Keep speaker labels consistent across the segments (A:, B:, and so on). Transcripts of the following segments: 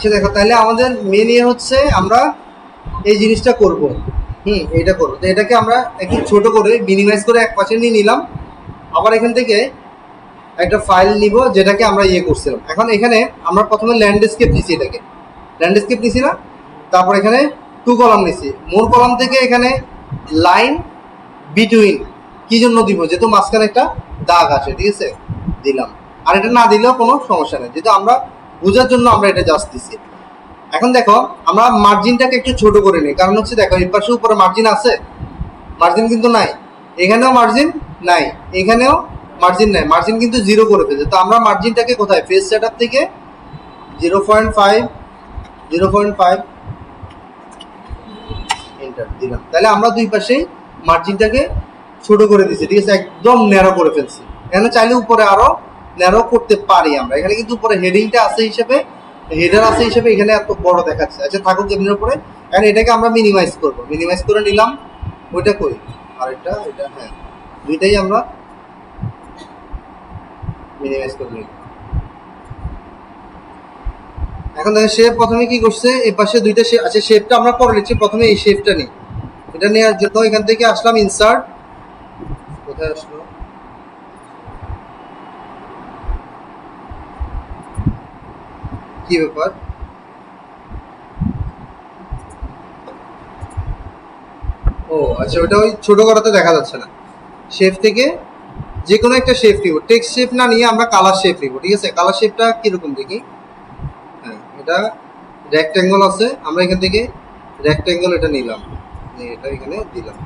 A: আচ্ছা দেখো, তাহলে আমাদের মেন ইয়ে হচ্ছে আমরা এই জিনিসটা করব। হুম এটা করব। তো এটাকে আমরা একটু ছোট করে মিনিমাইজ করে এক পাশে নিয়ে নিলাম। আবার এখান থেকে একটা ফাইল নিব, যেটাকে আমরা ইয়ে করছিলাম। এখন এখানে আমরা প্রথমে ল্যান্ডস্কেপ দিছি এটাকে। ল্যান্ডস্কেপ দিছি না, তারপর এখানে টু কলাম নিছি। মোর কলাম থেকে এখানে লাইন বিটুইন কি জন্য দিব? যেহেতু মাঝখানে একটা দাগ আছে, ঠিক আছে? দিলাম। আর এটা না দিলেও কোনো সমস্যা নেই। যেহেতু আমরা বোঝার জন্য আমরা এটা জাস্ট দিছি। এখন দেখো, আমরা মার্জিনটাকে একটু ছোট করে নিই। কারণ হচ্ছে দেখো, এই পাশে উপরে মার্জিন আছে। মার্জিন কিন্তু নাই। এখানেও মার্জিন নাই। এখানেও মার্জিন নাই। মার্জিন কিন্তু জিরো করে ফেলছে। তো আমরা মার্জিনটাকে কোথায়? ফেস সেট থেকে zero point five zero point five enter দিলাম। তাহলে আমরা দুই পাশেই মার্জিনটাকে ছোট করে দিচ্ছি ঠিক আছে? একদম ন্যারো করে ফেলছি। এখানে চাইলে উপরে আরও ন্যারো করতে পারি আমরা। এখানে কিন্তু উপরে হেডিংটা আছে হিসেবে হেডার আছে হিসেবে এখানে এত বড় দেখাচ্ছে। আচ্ছা থাকুক এমনির উপরে। এখন এটাকে আমরা মিনিমাইজ করব। মিনিমাইজ করে নিলাম। ওইটা কই? আর এটা এটা হ্যাঁ। দুইটাই আমরা মিনিমাইজ করে নিলাম। এখন দেখেন শেপ প্রথমে কি করছে? এই পাশে দুইটা শেপ আচ্ছা শেপটা আমরা পরে নিচ্ছি। প্রথমে এই শেপটা নিই। এটা নেওয়ার জন্য এখান থেকে আসলাম ইনসার্ট কোথায় আসলো? কি ব্যাপার? ও আচ্ছা ওটা ওই ছোট করাতে দেখা যাচ্ছে না। শেপ থেকে যে কোনো একটা শেপ নিব। টেক্সট শেপ না নিয়ে আমরা কালার শেপ নিব, ঠিক আছে? কালার শেপটা কীরকম দেখি? হ্যাঁ এটা রেক্ট্যাঙ্গল আছে। আমরা এখান থেকে রেক্ট্যাঙ্গল এটা নিলাম। এটা এখানে দিলাম।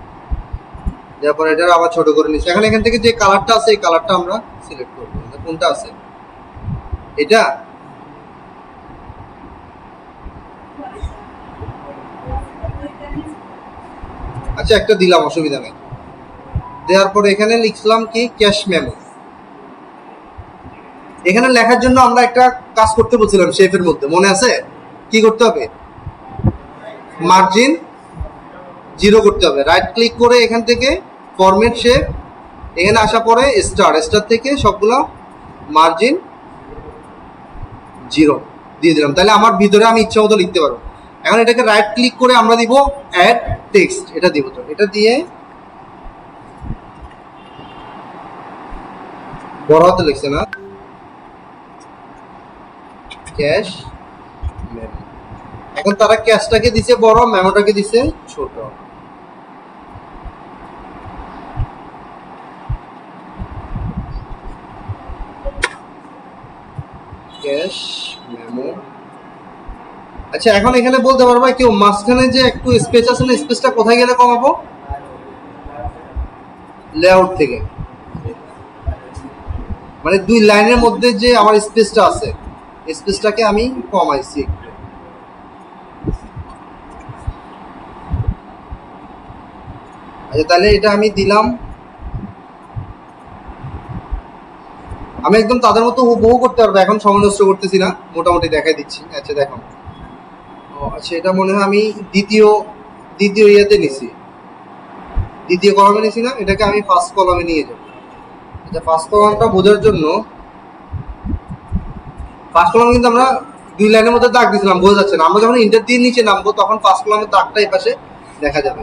A: দেওয়ার পর এটা আবার ছোট করে নিচ্ছি। এখন এখান থেকে যে কালারটা আছে, এই কালারটা আমরা সিলেক্ট করব। কোনটা আছে? এটা? আচ্ছা একটা দিলাম, অসুবিধা নেই। দেওয়ার পর এখানে লিখলাম কি ক্যাশ মেমো এখানে লেখার জন্য আমরা একটা কাজ করতে বলছিলাম শেফের মধ্যে। মনে আছে? কি করতে হবে? মার্জিন জিরো করতে হবে। রাইট ক্লিক করে এখান থেকে ফরম্যাট শেপ এখানে আসা পরে স্টার স্টার থেকে সবগুলো মার্জিন জিরো দিয়ে দিলাম। তাহলে আমার ভিতরে আমি ইচ্ছা মতো লিখতে পারব। এখন এটাকে রাইট ক্লিক করে আমরা দিব অ্যাড টেক্সট এটা দিব তো। এটা দিয়ে বড় হাতে লিখছে না। ক্যাশ এখন তারা ক্যাশটাকে দিছে বড় মেমোটাকে দিছে ছোট। ক্যাশ মেমো আচ্ছা এখন এখানে বলতে পারবা কেউ মাঝখানে যে একটু স্পেস আছে না স্পেসটা কোথায় গেলে কমাবো? লেআউট থেকে। মানে দুই লাইনের মধ্যে যে আমার স্পেসটা আছে স্পেসটাকে আমি কমাইছি আচ্ছা তাহলে এটা আমি দিলাম। আমি একদম তাদের মতো হুবহু করতে পারব, এখন সময় করতেছি না, মোটামুটি দেখাই দিচ্ছি। আচ্ছা দেখো। ও আচ্ছা মনে হয় আমি দ্বিতীয় দ্বিতীয় ইয়েতে নিছি। দ্বিতীয় কলামে নিছি না, এটাকে আমি ফার্স্ট কলামে নিয়ে যাব। আচ্ছা ফার্স্ট কলামটা বোঝার জন্য ফার্স্ট কলাম কিন্তু আমরা দুই লাইনের মধ্যে দাগ দিয়েছিলাম, বোঝা যাচ্ছে না। আমরা যখন ইন্টার দিয়ে নিচে নামবো, তখন ফার্স্ট কলামের দাগটা এই পাশে দেখা যাবে।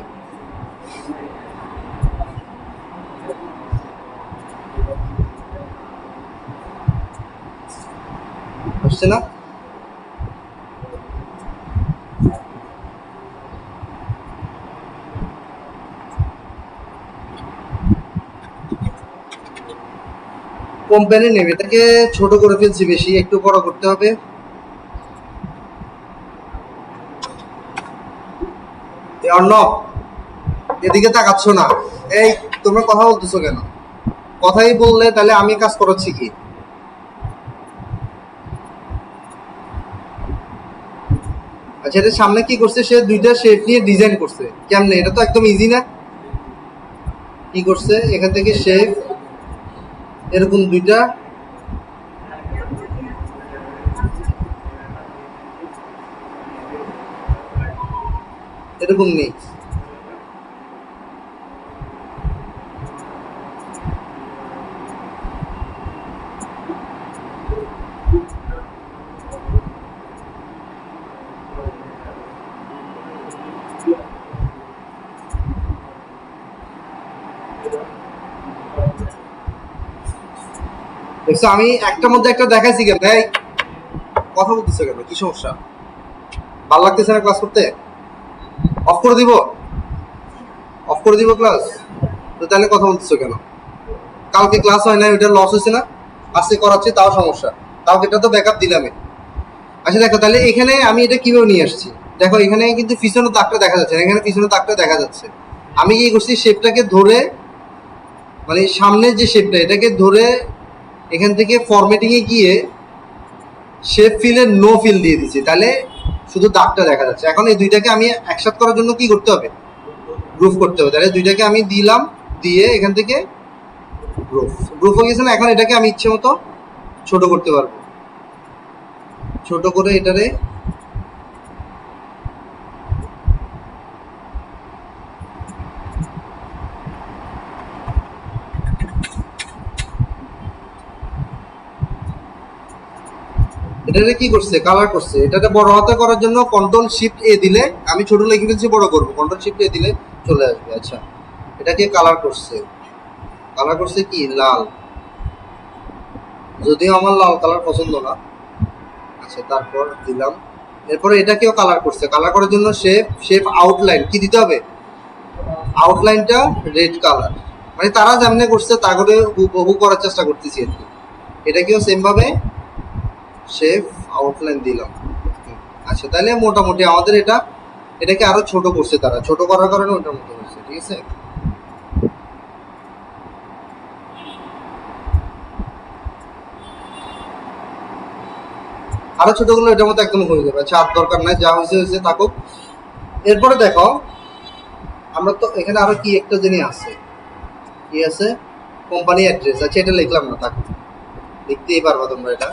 A: বুঝছে না? কোম্পানি নেবে এটাকে ছোট করে ফেলছি বেশি, একটু বড় করতে হবে। অর্ণব এদিকে তাকাচ্ছ না। এই, তোমরা কথা বলতেছো কেন? কথাই বললে তাহলে আমি কাজ করাচ্ছি কি? আচ্ছা এটা সামনে কি করছে? সে দুইটা শেপ নিয়ে ডিজাইন করছে। কেমনে? এটা তো একদম ইজি না? কি করছে? এখান থেকে শেপ এরকম দুইটা। এরকম নেই। দেখছ আমি একটার মধ্যে একটা দেখাইছি কেন এই কথা বলতেছো কেন? কি সমস্যা? ভালো লাগতেছে না ক্লাস করতে? অফ করে দিব? অফ করে দিব ক্লাস তো তাহলে কথা বলতেছো কেন? কালকে ক্লাস হয় না ওইটা লস হয়েছে না? আজকে করাচ্ছি তাও সমস্যা। তাও এটা তো ব্যাকআপ দিলামই। আচ্ছা দেখো তাহলে এখানে আমি এটা কীভাবে নিয়ে আসছি? দেখো এখানে কিন্তু পিছনের দাগটা দেখা যাচ্ছে না, এখানে পিছনের দাগটা দেখা যাচ্ছে। আমি কি করছি শেপটাকে ধরে মানে সামনের যে শেপটা এটাকে ধরে এখান থেকে ফরম্যাটিংয়ে গিয়ে শেপ ফিলের নো ফিল দিয়ে দিচ্ছি। তাহলে শুধু দাগটা দেখা যাচ্ছে। এখন এই দুইটাকে আমি একসাথ করার জন্য কি করতে হবে? গ্রুপ করতে হবে। তাহলে দুইটাকে আমি দিলাম, দিয়ে এখান থেকে গ্রুপ গ্রুপ হয়ে গেছে না? এখন এটাকে আমি ইচ্ছে মতো ছোট করতে পারব। ছোট করে এটারে এটারে কি করছে? কালার করছে। এটাতে বড় হাতে করার জন্য কন্ট্রোল শিফট এ দিলে, আমি ছোট লিখে ফেলছি, বড় করব। কন্ট্রোল শিফট এ দিলে চলে আসবে। আচ্ছা এটাকে কালার করছে? কালার করছে কি? লাল। যদিও আমার লাল কালার পছন্দ না। আচ্ছা তারপর দিলাম। এরপরে এটাকেও কালার করছে? কালার করার জন্য শেপ শেপ আউটলাইন কি দিতে হবে? আউটলাইনটা রেড কালার মানে তারা যেমনি করছে তা করে বহু করার চেষ্টা করতেছি আর কি। এটাকেও সেম ভাবে শেপ আউটলাইন দিলাম। আচ্ছা তাহলে মোটামুটি আমাদের এটা, এটাকে আরও ছোট করছে তারা। ছোট করার কারণে ওটার মতো হয়েছে, ঠিক আছে? আরও ছোটগুলো এটার মতো একদম হয়ে যাবে। আচ্ছা আর দরকার নাই, যা হয়েছে হয়েছে থাকুক। এরপরে দেখো, আমরা তো এখানে আরও কি একটা জিনিস আছে। কি আছে? Company address. আচ্ছা এটা লিখলাম না থাকুক লিখতেই পারবা তোমরা এটা।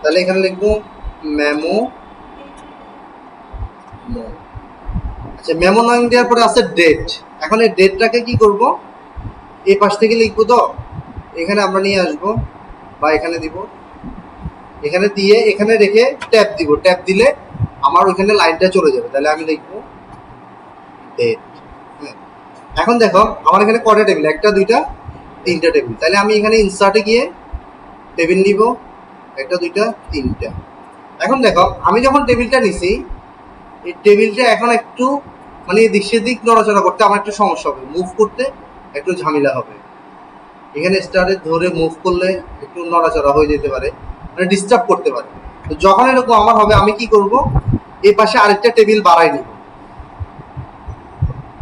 A: তাহলে এখানে লিখব মেমো আচ্ছা মেমো নাম দেওয়ার পরে আছে ডেট এখন এই ডেটটাকে কি করব? এই পাশ থেকে লিখব তো? এখানে আমরা নিয়ে আসব বা এখানে দিব। এখানে দিয়ে এখানে রেখে ট্যাপ দিব। ট্যাপ দিলে আমার ওইখানে লাইনটা চলে যাবে। তাহলে আমি লিখব ডেট এখন দেখো, আমার এখানে কটা টেবিল একটা, দুইটা, তিনটা টেবিল তাহলে আমি এখানে ইনসার্টে গিয়ে টেবিল নিব। একটা, দুইটা, তিনটা। এখন দেখো, আমি যখন টেবিলটা নিছি, এই টেবিলটা এখন একটু মানে এদিক সেদিক নড়াচড়া করতে আমার একটু সমস্যা হবে। মুভ করতে একটু ঝামেলা হবে। এখানে স্টারে ধরে মুভ করলে একটু নড়াচড়া হয়ে যেতে পারে মানে ডিস্টার্ব করতে পারে। তো যখন এরকম আমার হবে, আমি কি করব? এই পাশে আরেকটা টেবিল বাড়াই নিব।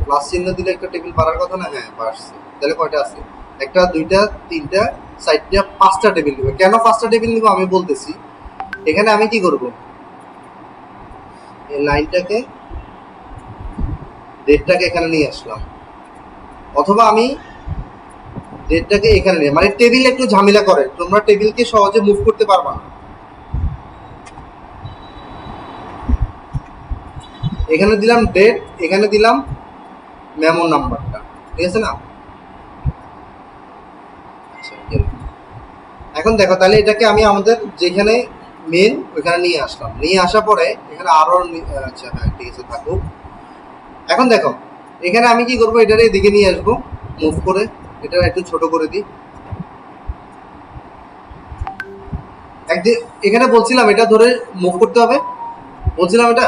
A: প্লাস চিহ্ন দিলে একটা টেবিল বাড়ার কথা না? হ্যাঁ বাড়ছে। তাহলে কয়টা আছে? একটা, দুইটা, তিনটা চারটা পাঁচটা টেবিল নিব। কেন পাঁচটা টেবিল নিব? আমি বলতেছি। এখানে আমি কি করব? এই লাইনটাকে ডেটটাকে এখানে নিয়ে আসলাম। অথবা আমি ডেটটাকে এখানে নিয়ে মানে টেবিল একটু ঝামেলা করে তোমরা টেবিলকে সহজে মুভ করতে পারবা না। এখানে দিলাম ডেট এখানে দিলাম মেমো নাম্বারটা ঠিক আছে না। এখন দেখো, তাহলে এটাকে আমি আমাদের যেখানে মেন ওইখানে নিয়ে আসলাম। নিয়ে আসার পরে এখানে আরও আচ্ছা হ্যাঁ ঠিক আছে, থাকুক। এখন দেখো, এখানে আমি কি করব? এটার এদিকে নিয়ে আসব মুভ করে। এটা একটু ছোট করে দিই। একদিন এখানে বলছিলাম, এটা ধরে মুভ করতে হবে। বলছিলাম এটা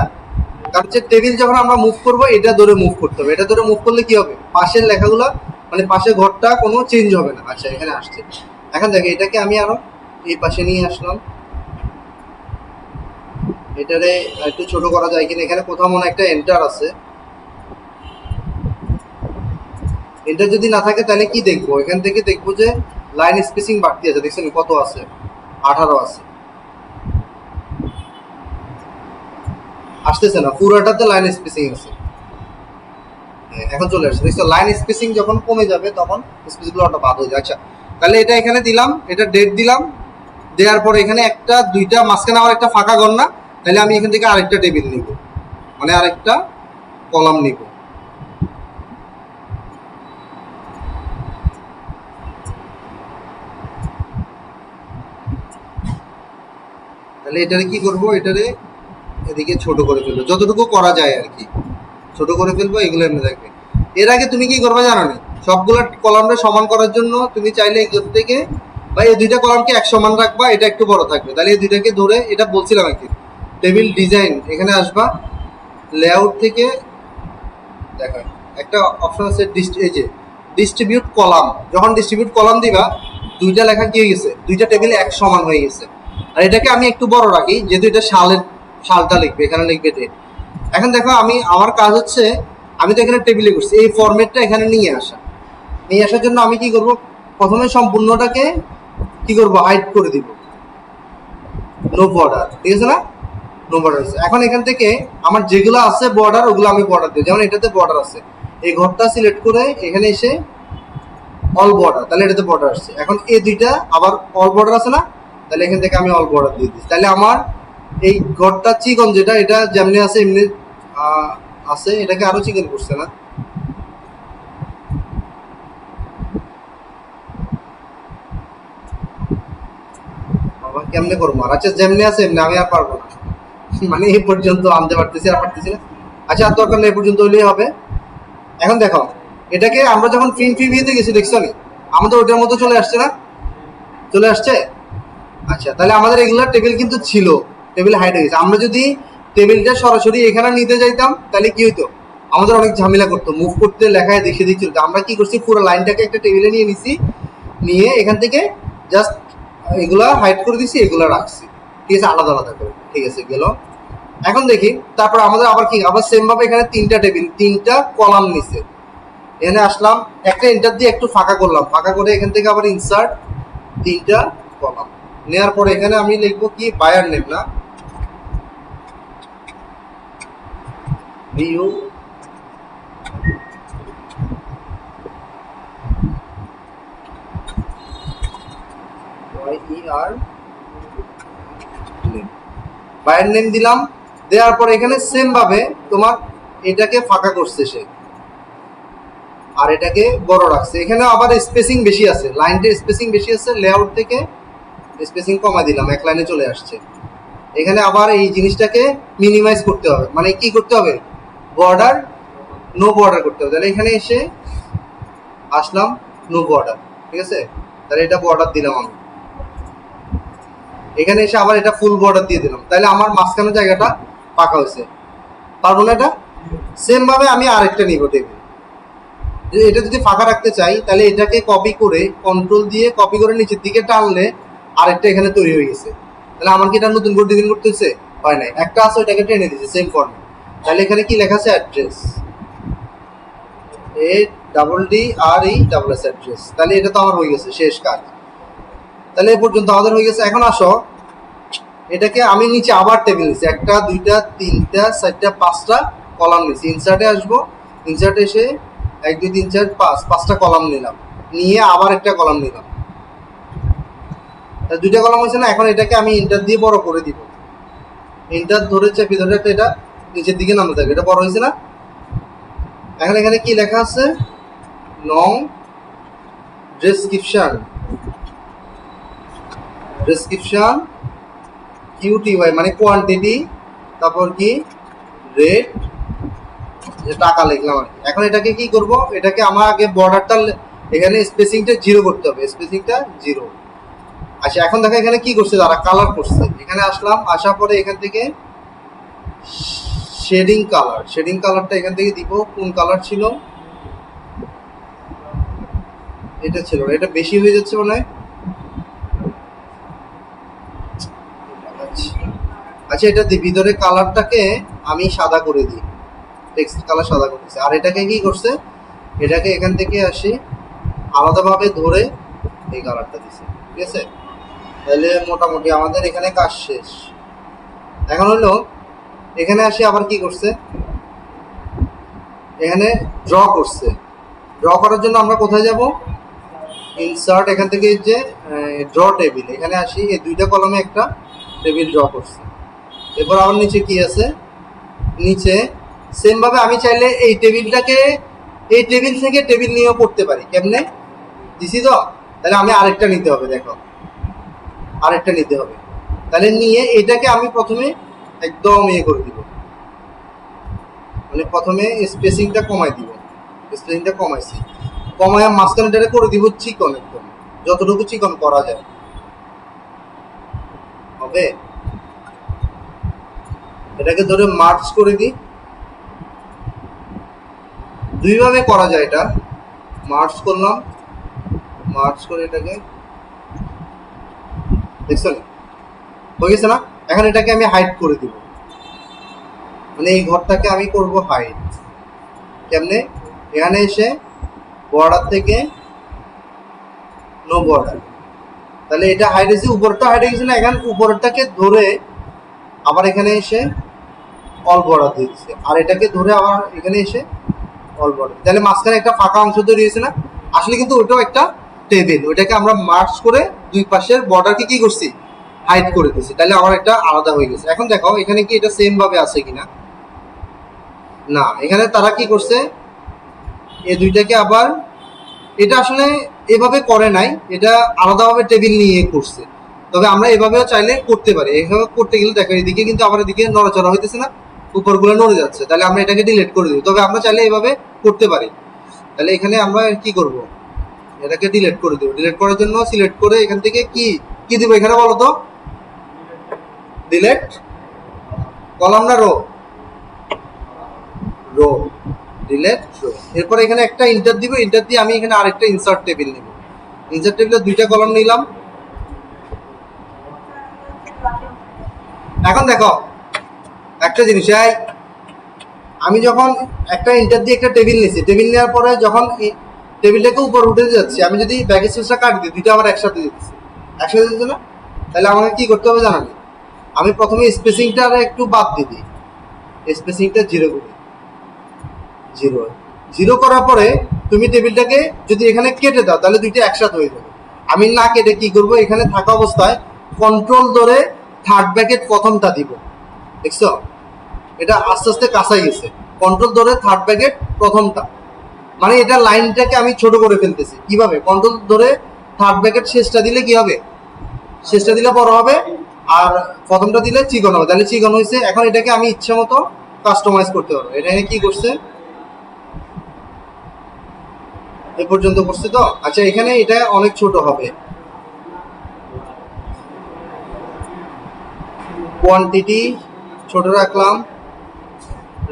A: কারণ টেবিল যখন আমরা মুভ করব, এটা ধরে মুভ করতে হবে। এটা ধরে মুভ করলে কি হবে? পাশের লেখাগুলো মানে পাশে ঘরটা কোনো চেঞ্জ হবে না। আচ্ছা এখানে আসছে। এখন দেখো, এটাকে আমি আরও এই পাশে নিয়ে আসলাম। এটারে একটু ছোট করা যায় কিনা, এখানে কোথাও মনে একটা এন্টার আছে। এন্টার যদি না থাকে, তাহলে কি দেখব? এখান থেকে দেখব যে লাইন স্পেসিং বাড়তি আছে। দেখছেন কত আছে? আঠারো আছে। আসতেছে না, পুরোটাতে লাইন স্পেসিং আছে। এখন চলে আসছে। দেখছ লাইন স্পেসিং যখন কমে যাবে, তখন স্পেসগুলো ওটা বাদ হয়ে যায়। আচ্ছা তাহলে এটা এখানে দিলাম, এটা ডেট দিলাম। দেওয়ার পর এখানে একটা, দুইটা, মাঝখানে আমার একটা ফাঁকা ঘর না। তাহলে আমি এখান থেকে আরেকটা টেবিল নিব। মানে আরেকটা কলাম নিব। তাহলে এটারে কি করব? এটারে এদিকে ছোট করে ফেলব যতটুকু করা যায় আর কি। ছোট করে ফেলব, এগুলো এনে থাকবে এর আগে তুমি কি করবে জানো না? সবগুলো কলামটা সমান করার জন্য তুমি চাইলে এই থেকে বা এই দুইটা কলামকে এক সমান রাখবা, এটা একটু বড় থাকবে। তাহলে এই দুইটাকে ধরে, এটা বলছিলাম আর কি টেবিল ডিজাইন এখানে আসবা লেআউট থেকে দেখা, একটা অপশন আছে এই যে ডিস্ট্রিবিউট কলাম। যখন ডিস্ট্রিবিউট কলাম দিবা, দুইটা লেখা কি হয়ে গেছে? দুইটা টেবিল এক সমান হয়ে গেছে। আর এটাকে আমি একটু বড় রাখি, যেহেতু এটা সালের সালটা লিখবে, এখানে লিখবে ডেট এখন দেখো আমি, আমার কাজ হচ্ছে, আমি তো এখানে টেবিলে করছি, এই ফরম্যাটটা এখানে নিয়ে আসা। নিয়ে আসার জন্য আমি কি করব? প্রথমে সম্পূর্ণটাকে কি করব? হাইড করে দিব। নো বর্ডার ঠিক আছে না? নো বর্ডার আছে। এখন এখান থেকে আমার যেগুলো আছে বর্ডার ওগুলো আমি বর্ডার দিই। যেমন এটাতে বর্ডার আছে। এই ঘরটা সিলেক্ট করে এখানে এসে অল বর্ডার তাহলে এটাতে বর্ডার আসছে। এখন এই দুইটা আবার অল বর্ডার আছে না? তাহলে এখান থেকে আমি অল বর্ডার দিয়ে দিই। তাহলে আমার এই ঘরটা চিকন যেটা, এটা যেমনি আছে, এমনি আছে, এটাকে আরও চিকন করছে না? কেমনে করব? আর আচ্ছা যেমনি আছে, এমনি আমি আর পারব না। মানে এই পর্যন্ত আনতে পারতেছি, আর পারতেছি না। আচ্ছা আর দরকার নেই পর্যন্ত হলেই হবে। এখন দেখো, এটাকে আমরা যখন প্রিন্ট প্রিভিউতে গেছি, দেখছ নি আমাদের ওটার মতো চলে আসছে না? চলে আসছে? আচ্ছা তাহলে আমাদের এগুলা টেবিল কিন্তু ছিল। টেবিল হাইট হয়ে গেছে। আমরা যদি টেবিলটা সরাসরি এখানে নিতে যাইতাম, তাহলে কি হতো আমাদের অনেক ঝামেলা করতো। মুভ করতে, লেখায় দেখে দিচ্ছিল। আমরা কি করছি, পুরো লাইনটাকে একটা টেবিলে নিয়ে নিছি, নিয়ে এখান থেকে জাস্ট এগুলা হাইড করে দিছি, এগুলা রাখছি। ঠিক আছে, আলাদা আলাদা করে। ঠিক আছে, গেল। এখন দেখি, তারপর আমাদের আবার কি? আবার সেম ভাবে এখানে তিনটা টেবিল, তিনটা কলাম নিছে। এখানে আসলাম, একটা এন্টার দিয়ে একটু ফাঁকা করলাম। ফাঁকা করে এখান থেকে আবার ইনসার্ট তিনটা কলাম। নেওয়ার পরে এখানে আমি লিখব কি? বায়ার নেম না। ভিউ আর নেম দিলাম। দেওয়ার পর এখানে সেম ভাবে তোমার এটাকে ফাঁকা করছে সে। আর এটাকে বড় রাখছে। এখানে আবার স্পেসিং বেশি আছে। লাইনটা স্পেসিং বেশি আছে। লেআউট থেকে স্পেসিং কমা দিলাম। এক লাইনে চলে আসছে। এখানে আবার এই জিনিসটাকে মিনিমাইজ করতে হবে। মানে কি করতে হবে? বর্ডার নো বর্ডার করতে হবে। তাহলে এখানে এসে আসলাম নো বর্ডার ঠিক আছে? তাহলে এটা বর্ডার দিলাম আমি। এখানে এসে আবার এটা ফুল বর্ডার দিয়ে দিলাম। তাহলে আমার মাঝখানে জায়গাটা পাকা হয়েছে। পারব না এটা? সেম ভাবে আমি আরেকটা নিব টেবিল এটা যদি ফাঁকা রাখতে চাই, তাহলে এটাকে কপি করে কন্ট্রোল দিয়ে কপি করে নিচের দিকে টানলে আরেকটা এখানে তৈরি হয়ে গেছে। তাহলে আমার কি এটা নতুন করে ডিজাইন করতে হয় নাই। একটা আছে, ওইটাকে টেনে দিচ্ছে সেম ফর্মে তাহলে এখানে কি লেখা আছে address A double D R E double S address তাহলে এটা তো আমার হয়ে গেছে, শেষ কাজ। তাহলে এ পর্যন্ত আমাদের হয়ে গেছে। এখন আসো। এটাকে আমি নিচে আবার টেবিল নিচ্ছি একটা, দুইটা, তিনটা, চারটা, পাঁচটা কলাম নিচ্ছি ইনসার্টে আসব। ইনসার্টে এসে এক, দুই, তিন, চার, পাঁচ, পাঁচটা কলাম নিলাম। নিয়ে আবার একটা কলাম নিলাম। দুইটা কলাম হয়েছে না? এখন এটাকে আমি ইন্টার দিয়ে বড় করে দিব। ইন্টার ধরে চেপে ধরে এটা নিচের দিকে নামতে থাকবে। এটা বড় হয়েছে না? এখন, এখানে কি লেখা আছে? নং ডেসক্রিপশন ডেসক্রিপশন কিউটিওয়াই মানে কোয়ান্টিটি তারপর কি? রেট যে টাকা লিখলাম আর। এখন এটাকে কি করব? এটাকে আমার আগে বর্ডারটা এখানে স্পেসিংটা জিরো করতে হবে। স্পেসিংটা জিরো আচ্ছা এখন দেখো এখানে কি করছে? তারা কালার করছে। এখানে আসলাম, আসার পরে এখান থেকে শেডিং কালার। শেডিং কালারটা এখান থেকে দিব, কোন কালার ছিল? এটা ছিল এটা বেশি হয়ে যাচ্ছে মনে হয়। আচ্ছা এটা ভিতরে কালারটাকে আমি সাদা করে দিই। টেক্সট কালার সাদা করে করতেছে আর এটাকে কি করছে? এটাকে এখান থেকে আসি, আলাদাভাবে ধরে এই কালারটা দিছে। ঠিক আছে? তাহলে মোটামুটি আমাদের এখানে কাজ শেষ। এখন হলো এখানে আসি আবার কি করছে? এখানে ড্র করছে। ড্র করার জন্য আমরা কোথায় যাব? ইনসার্ট এখান থেকে যে ড্র টেবিল এখানে আসি, এই দুইটা কলমে একটা টেবিল ড্র করছে। এরপর আবার নিচে কি আছে? নিচে সেম ভাবে আমি চাইলে এই টেবিলটাকে, এই টেবিল থেকে টেবিল নিয়েও পড়তে পারি। কেমনে? দিছি তো তাহলে আমি আরেকটা নিতে হবে, দেখো। আরেকটা নিতে হবে। তাহলে নিয়ে এটাকে আমি প্রথমে একদম ইয়ে করে দিব। মানে প্রথমে স্পেসিংটা কমাই দিব। স্পেসিংটা কমাইছি। কমায় মাঝখানটারে করে দিব চিকন একদম। যতটুকু চিকন করা যায়। হবে? এটাকে ধরে মার্চ করে দিই। দুইভাবে করা যায় এটা। মার্চ করলাম। মার্চ করে এটাকে। দেখছেন? হয়ে গেছে না? এখন এটাকে আমি হাইড করে দিব। মানে এই ঘরটাকে আমি করব হাইড কেমনে? এখানে এসে বর্ডার থেকে নো বর্ডার তাহলে এটা হাইড হয়েছে উপরটা হাইড হয়ে গেছে না? এখন উপরটাকে ধরে আবার এখানে এসে অল বর্ডার দিয়ে দিচ্ছে আর এটাকে ধরে আবার এখানে এসে অল বর্ডার তাহলে মাঝখানে একটা ফাঁকা অংশ তৈরি হয়েছে না? আসলে কিন্তু ওইটাও একটা টেবিল ওইটাকে আমরা মার্চ করে দুই পাশের বর্ডারকে কি করছি? হাইড করে দিয়েছি, তাহলে আমার একটা আলাদা হয়ে গেছে। এখন দেখো, এখানে কি এটা সেম ভাবে আছে কিনা? না, এখানে তারা কি করছে? এই দুইটাকে আবার, এটা আসলে এভাবে করে নাই, এটা আলাদাভাবে টেবিল নিয়ে করছে। তবে আমরা এভাবেও চাইলে করতে পারি। এভাবে করতে গেলে দেখো, এদিকে কিন্তু আমার এদিকে নড়াচড়া হইতেছে না, উপরগুলো নড়ে যাচ্ছে। তাহলে আমরা এটাকে ডিলিট করে দিই। তবে আমরা চাইলে এভাবে করতে পারি। তাহলে এখানে আমরা কি করব? এটাকে ডিলিট করে দেবো। ডিলিট করার জন্য সিলেক্ট করে এখান থেকে কি কি দিব এখানে বলো তো? ডিলেট কলাম না রো রো ডিলেট রো এরপর এখানে একটা ইন্টার দিব ইন্টার দিয়ে আমি এখানে আরেকটা ইনসার্ট টেবিল নিব। ইনসার্ট টেবিলে দুইটা কলাম নিলাম। এখন দেখো, একটা জিনিস, এই আমি যখন একটা ইন্টার দিয়ে একটা টেবিল নিয়েছি টেবিল নেওয়ার পরে যখন টেবিলটাকে উপর উঠে যাচ্ছি, আমি যদি ব্যাগের সুইচটা কাটি দিই, দুইটা আবার একসাথে দিতেছি। একসাথে দিতে না? তাহলে আমাকে কি করতে হবে জানানি? আমি প্রথমে স্পেসিংটা একটু বাদ দিয়ে দিই। স্পেসিংটা জিরো করি জিরো জিরো করার পরে তুমি টেবিলটাকে যদি এখানে কেটে দাও, তাহলে দুইটা একসাথে হয়ে যাবে। আমি না কেটে কি করব? এখানে থাকা অবস্থায় কন্ট্রোল ধরে থার্ড ব্যাকেট প্রথমটা দিব। দেখছ? এটা আস্তে আস্তে কাঁচাই গেছে। কন্ট্রোল ধরে থার্ড ব্যাকেট প্রথমটা। মানে এটা লাইনটাকে আমি ছোট করে ফেলতেছি। কীভাবে? কন্ট্রোল ধরে থার্ড ব্যাকেট শেষটা দিলে কি হবে? শেষটা দিলে বড় হবে। আর প্রথমটা দিলে চিকন হবে। তাহলে চিকন হয়েছে। এখন এটাকে আমি ইচ্ছে মতো কাস্টমাইজ করতে পারব। এটা এখানে কি করছে? এ পর্যন্ত করছে তো? আচ্ছা এখানে এটা অনেক ছোট হবে। কোয়ান্টিটি ছোট রাখলাম।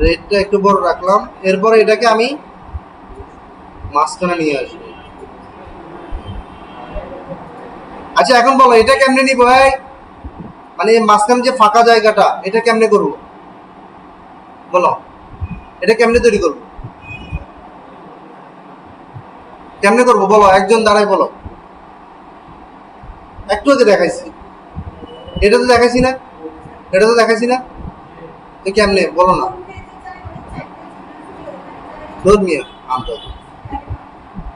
A: রেটটা একটু বড় রাখলাম। এরপর এটাকে আমি মাঝখানে নিয়ে আসব। আচ্ছা এখন বলো, এটা কেমনে নিব ভাই? মানে মাঝখানে যে ফাঁকা জায়গাটা, এটা কেমনে করব? বলো। এটা কেমনে তৈরি করব? কেমনে করব? বলো, একজন দাঁড়ায় বলো। একটু আগে দেখাইছি। এটা তো দেখাইছি না? এটা তো দেখাইছি না? তো কেমনে? বলো না। ধর্মীয় আন্তর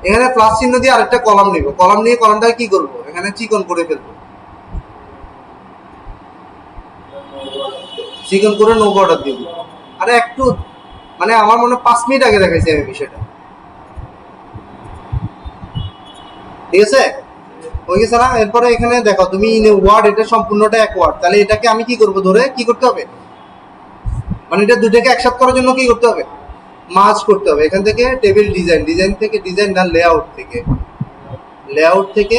A: এখানে প্লাস চিহ্ন দিয়ে আরেকটা কলাম নিব। কলাম নিয়ে কলামটা কি করব? এখানে চিকন করে ফেলব। চিকন করে নো বর্ডার দিব আরে একটু মানে আমার মনে পাঁচ মিনিট আগে দেখাইছি আমি বিষয়টা। ঠিক আছে? হয়ে গেছে না এরপরে এখানে দেখো, তুমি ইন ওয়ার্ড এটা সম্পূর্ণটা এক ওয়ার্ড তাহলে এটাকে আমি কি করব ধরে, কি করতে হবে? মানে এটা দুটাকে একসাথে করার জন্য কি করতে হবে? মার্জ করতে হবে। এখান থেকে টেবিল ডিজাইন ডিজাইন থেকে ডিজাইন না লেআউট থেকে। লেআউট থেকে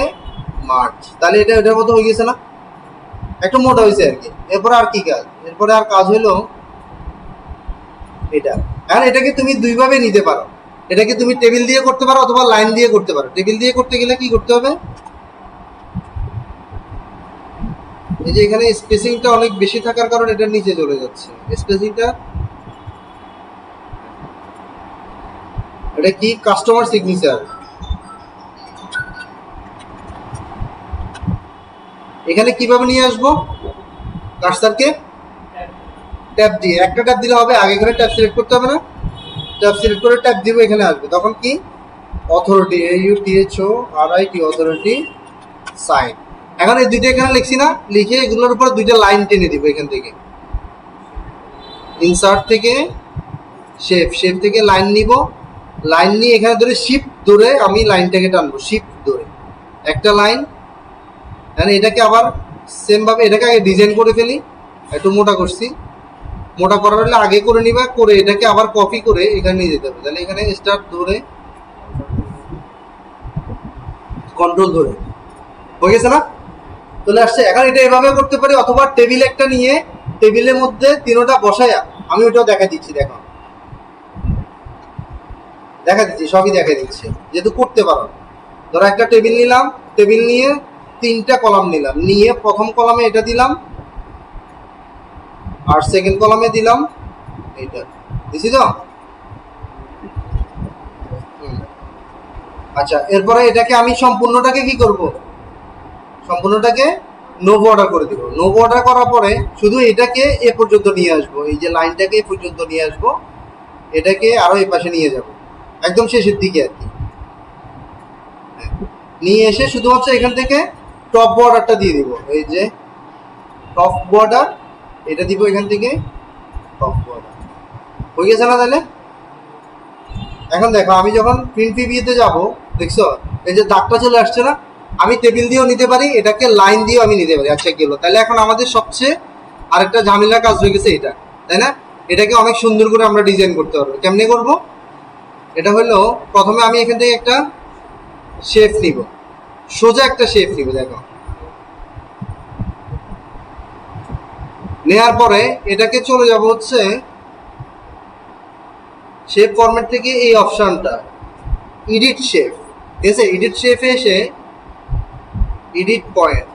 A: মার্চ তাহলে এটা, এটার মতো হয়ে গেছে না? একটু মোটা হয়েছে আর কি। এরপরে আর কি কাজ? এরপরে আর কাজ হলো এটা। এখন এটাকে তুমি দুইভাবে নিতে পারো। এটাকে তুমি টেবিল দিয়ে করতে পারো অথবা লাইন দিয়ে করতে পারো। টেবিল দিয়ে করতে গেলে কি করতে হবে? এই যে এখানে স্পেসিংটা অনেক বেশি থাকার কারণে এটা নিচে চলে যাচ্ছে। স্পেসিংটা এটা কি? কাস্টমার সিগনেচার এখানে কীভাবে নিয়ে আসব? কাস্টারকে ট্যাপ দিয়ে, একটা ট্যাপ দিলে হবে, আগে এখানে ট্যাপ সিলেক্ট করতে হবে না। ট্যাপ সিলেক্ট করে ট্যাপ দিব, এখানে আসবে। তখন কি? Authority A U T H O R I T authority sign এখন এই দুইটা এখানে লিখছি না, লিখে এগুলোর উপর দুইটা লাইন টেনে দিব এখান থেকে। ইনসার্ট থেকে শেপ শেপ থেকে লাইন নিব। লাইন নিয়ে এখানে ধরে শিফট ধরে আমি লাইনটাকে টানবো শিফট ধরে। একটা লাইন মানে এটাকে আবার সেম ভাবে, এটাকে আগে ডিজাইন করে ফেলি। একটু মোটা করছি। মোটা করার হলে আগে করে নিবা, করে এটাকে আবার কপি করে এখানে নিয়ে যেতে হবে। তাহলে এখানে স্টার্ট ধরে কন্ট্রোল ধরে। হয়ে গেছে না? চলে আসছে। এখন এটা এভাবে করতে পারি, অথবা টেবিল একটা নিয়ে টেবিলের মধ্যে তিনোটা বসায়া, আমি ওটাও দেখা দিচ্ছি, দেখো। দেখা দিচ্ছি, সবই দেখা দিচ্ছি, যেহেতু করতে পারো। ধরো একটা টেবিল নিলাম টেবিল নিয়ে তিনটা কলাম নিলাম। নিয়ে প্রথম কলামে এটা দিলাম আর সেকেন্ড কলামে দিলাম, এইটা। দিছি তো? আচ্ছা এরপরে এটাকে আমি সম্পূর্ণটাকে কি করব? সম্পূর্ণটাকে নো বর্ডার করে দিব। নো বর্ডার করার পরে শুধু এটাকে এ পর্যন্ত নিয়ে আসব। এই যে লাইনটাকে এ পর্যন্ত নিয়ে আসব, এটাকে আরও এ পাশে নিয়ে যাব। একদম শেষের দিকে আর কি। হ্যাঁ। নিয়ে এসে শুধুমাত্র এখান থেকে টপ বর্ডারটা দিয়ে দিব। এই যে টপ বর্ডার এটা দিব এখান থেকে। হয়ে গেছে না তাহলে? এখন দেখো, আমি যখন প্রিন্ট প্রিভিউতে যাব, দেখছ? এই যে দাগটা চলে আসছে না? আমি টেবিল দিয়েও নিতে পারি, এটাকে লাইন দিয়েও আমি নিতে পারি। আচ্ছা গেলো। তাহলে এখন আমাদের সবচেয়ে আরেকটা ঝামেলার কাজ হয়ে গেছে এটা, তাই না? এটাকে অনেক সুন্দর করে আমরা ডিজাইন করতে পারব। কেমনে করব? এটা হলো, প্রথমে আমি এখান থেকে একটা শেপ নিব। সোজা একটা শেপ নিব, দেখো। নেয়ার পরে এটাকে চলে যাব হচ্ছে শেপ ফরম্যাট থেকে এই অপশনটা এডিট শেপ আছে? এডিট শেপে এসে এডিট পয়েন্ট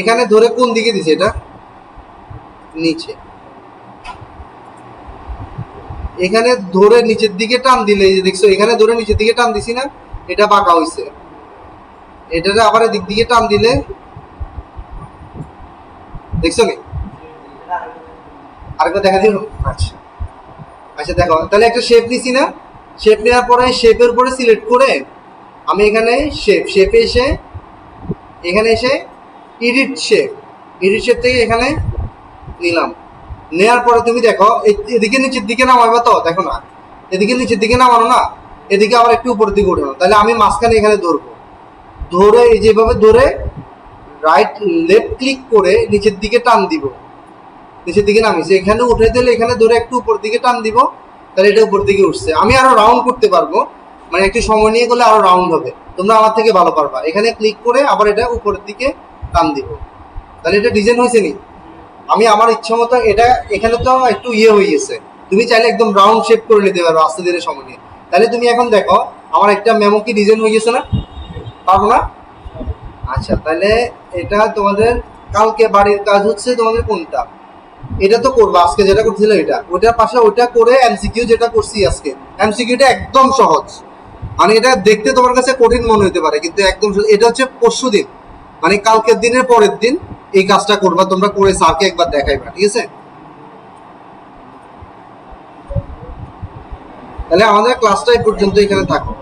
A: এখানে ধরে কোন দিকে দিছে এটা? নিচে। এখানে ধরে নিচের দিকে টান দিলে দেখছ, এখানে ধরে নিচের দিকে টান দিছি না, এটা বাঁকা হইছে। এটারে আবার এদিক দিকে টান দিলে, দেখছ নি? আরেকবার দেখা দিল আচ্ছা। আচ্ছা দেখো, তাহলে একটা শেপ নিছি না। শেপ নেওয়ার পরে শেপের উপরে সিলেক্ট করে আমি এখানে শেপ শেপে এসে, এখানে এসে ইডিট শেপ ইডিট শেপ থেকে এখানে নিলাম। নেওয়ার পরে তুমি দেখো এদিকে নিচের দিকে নামাবে তো, দেখো না। এদিকে নিচের দিকে নামানো না, এদিকে আবার একটু উপরের দিকে উঠানো তাহলে আমি মাঝখানে এখানে ধরবো। ধরে যেভাবে ধরে রাইট লেফট ক্লিক করে নিচের দিকে টান দিব। নিচের দিকে নামিয়েছে। এখানে উঠে দিলে এখানে ধরে একটু উপর দিকে টান দিব, তাহলে এটা উপর দিকে উঠছে। আমি আরও রাউন্ড করতে পারব। মানে একটু সময় নিয়ে গেলে আরও রাউন্ড হবে। তোমরা আমার থেকে ভালো পারবা। এখানে ক্লিক করে আবার এটা উপরের দিকে টান দিব। তাহলে এটা ডিজাইন হয়েছে নি? আমি আমার ইচ্ছা মতো এটা, এখানে তো একটু ইয়ে হয়ে গেছে। তুমি চাইলে একদম রাউন্ড শেপ করে নিতে পারো, আস্তে ধীরে সময় নিয়ে। তাহলে তুমি এখন দেখো, আমার একটা মেমো কি ডিজাইন হয়ে গেছে না? পারব না? আচ্ছা তাহলে এটা তোমাদের, কালকে বাড়ির কাজ হচ্ছে তোমাদের কোনটা? এটা তো করব, আজকে যেটা করছিল এটা। ওটার পাশে ওটা করে এমসিকিউ যেটা করছি আজকে। এমসিকিউটা একদম সহজ। মানে এটা দেখতে তোমার কাছে কঠিন মনে হতে পারে, কিন্তু একদম এটা হচ্ছে পরশু দিন। মানে কালকের দিনের পরের দিন এই কাজটা করবা, তোমরা করে স্যারকে একবার দেখাইবা, ঠিক আছে? তাহলে আমাদের ক্লাসটা এই পর্যন্ত এখানে থাকো।